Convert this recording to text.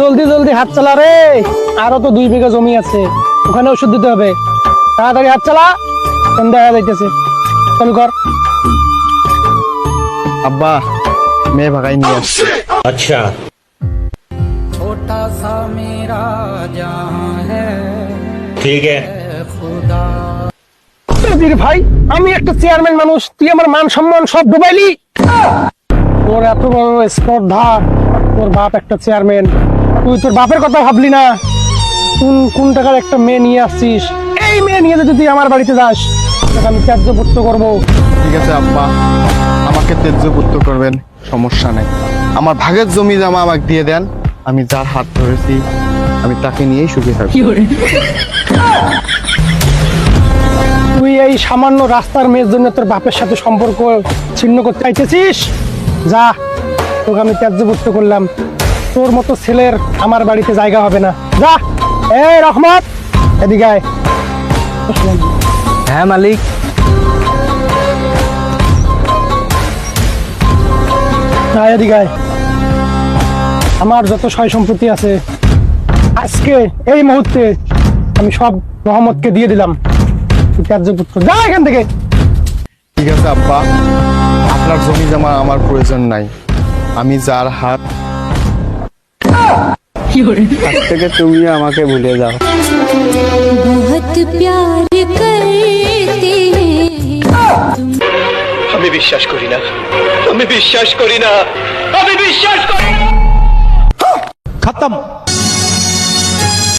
জলদি জলদি হাত চালা রে। আরও তো দুই বিঘা জমি আছে। ওখানে ওষুধ দিতে হবে। তাড়াতাড়ি হাত চালা। সন্ধ্যা যাইতেছে। চল কর আব্বা মেয়ে ভাগাই নিয়ে আসছে আচ্ছা। ছোটা সা মেরা ঠিক ভাই আমি একটা চেয়ারম্যান মানুষ। তুই আমার মান সম্মান সব ডুবাইলি। তোর এত বড় স্পর্ধা। তোর বাপ একটা চেয়ারম্যান তুই তোর বাপের কথা ভাবলি না? কোন কোন টাকার একটা মেয়ে নিয়ে আসছিস? এই মেয়ে নিয়ে যদি তুই আমার বাড়িতে যাস তোকে আমি ত্যায্যপুত্র করব। ঠিক আছে আব্বা। আমাকে তেজ্যপুত্র করবেন সমস্যা নেই। আমার ভাগের জমি জামা আমাকে দিয়ে দেন আমি যার হাত ধরেছি আমি তাকে নিয়েই সুখী থাকব। তুই এই সামান্য রাস্তার মেয়ের জন্য তোর বাপের সাথে সম্পর্ক ছিন্ন করতে চাইতেছিস? যা তোকে আমি ত্যায্যপুত্র করলাম। তোর মতো ছেলের আমার বাড়িতে জায়গা হবে না। যা। এই রহমত। এদিকে আয়। হ্যাঁ মালিক। এদিকে আমার যত সয় সম্পত্তি আছে আজকে এই মুহূর্তে আমি সব রহমতকে দিয়ে দিলাম। তুই যা এখান থেকে। ঠিক আছে আব্বা। আপনার জমি জমা আমার প্রয়োজন নাই। আমি যার হাত আজ থেকে তুমি আমাকে ভুলে যাও। আমি বিশ্বাস করি না। আমি বিশ্বাস করি না। আমি বিশ্বাস করি খতম।